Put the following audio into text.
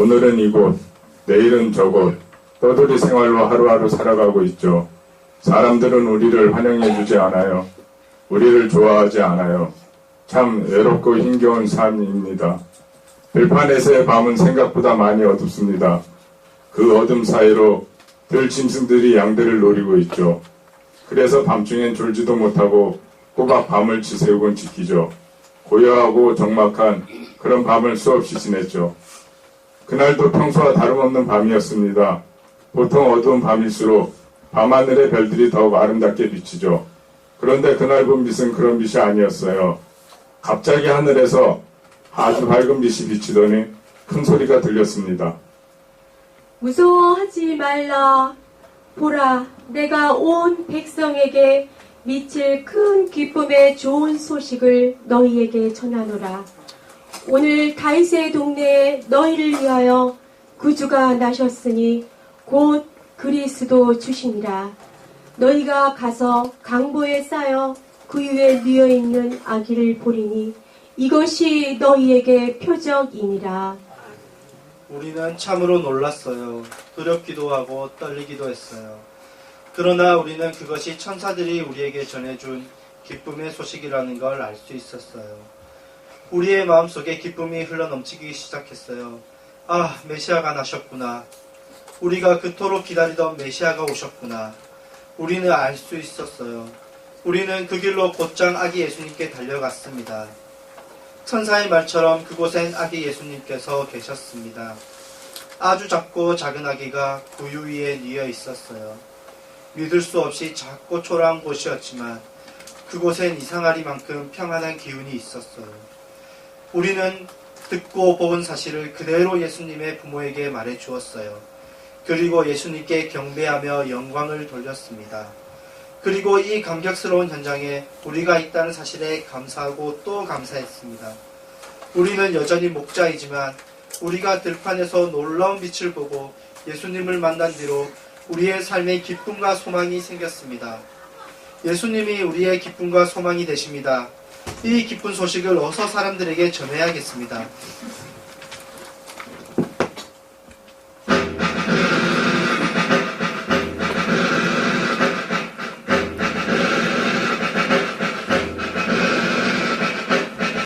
오늘은 이곳, 내일은 저곳, 떠돌이 생활로 하루하루 살아가고 있죠. 사람들은 우리를 환영해주지 않아요. 우리를 좋아하지 않아요. 참 외롭고 힘겨운 삶입니다. 들판에서의 밤은 생각보다 많이 어둡습니다. 그 어둠 사이로 들 짐승들이 양들을 노리고 있죠. 그래서 밤중엔 졸지도 못하고 꼬박 밤을 지새우곤 지키죠. 고요하고 적막한 그런 밤을 수없이 지냈죠. 그날도 평소와 다름없는 밤이었습니다. 보통 어두운 밤일수록 밤하늘의 별들이 더욱 아름답게 비치죠. 그런데 그날 본 빛은 그런 빛이 아니었어요. 갑자기 하늘에서 아주 밝은 빛이 비치더니 큰 소리가 들렸습니다. 무서워하지 말라. 보라, 내가 온 백성에게 미칠 큰 기쁨의 좋은 소식을 너희에게 전하노라. 오늘 다윗의 동네에 너희를 위하여 구주가 나셨으니 곧 그리스도 주시니라. 너희가 가서 강보에 쌓여 그 위에 누여 있는 아기를 보리니 이것이 너희에게 표적이니라. 우리는 참으로 놀랐어요. 두렵기도 하고 떨리기도 했어요. 그러나 우리는 그것이 천사들이 우리에게 전해준 기쁨의 소식이라는 걸 알 수 있었어요. 우리의 마음속에 기쁨이 흘러넘치기 시작했어요. 아, 메시아가 나셨구나. 우리가 그토록 기다리던 메시아가 오셨구나. 우리는 알 수 있었어요. 우리는 그 길로 곧장 아기 예수님께 달려갔습니다. 천사의 말처럼 그곳엔 아기 예수님께서 계셨습니다. 아주 작고 작은 아기가 구유 위에 뉘어 있었어요. 믿을 수 없이 작고 초라한 곳이었지만 그곳엔 이상하리만큼 평안한 기운이 있었어요. 우리는 듣고 본 사실을 그대로 예수님의 부모에게 말해 주었어요. 그리고 예수님께 경배하며 영광을 돌렸습니다. 그리고 이 감격스러운 현장에 우리가 있다는 사실에 감사하고 또 감사했습니다. 우리는 여전히 목자이지만 우리가 들판에서 놀라운 빛을 보고 예수님을 만난 뒤로 우리의 삶에 기쁨과 소망이 생겼습니다. 예수님이 우리의 기쁨과 소망이 되십니다. 이 기쁜 소식을 어서 사람들에게 전해야겠습니다.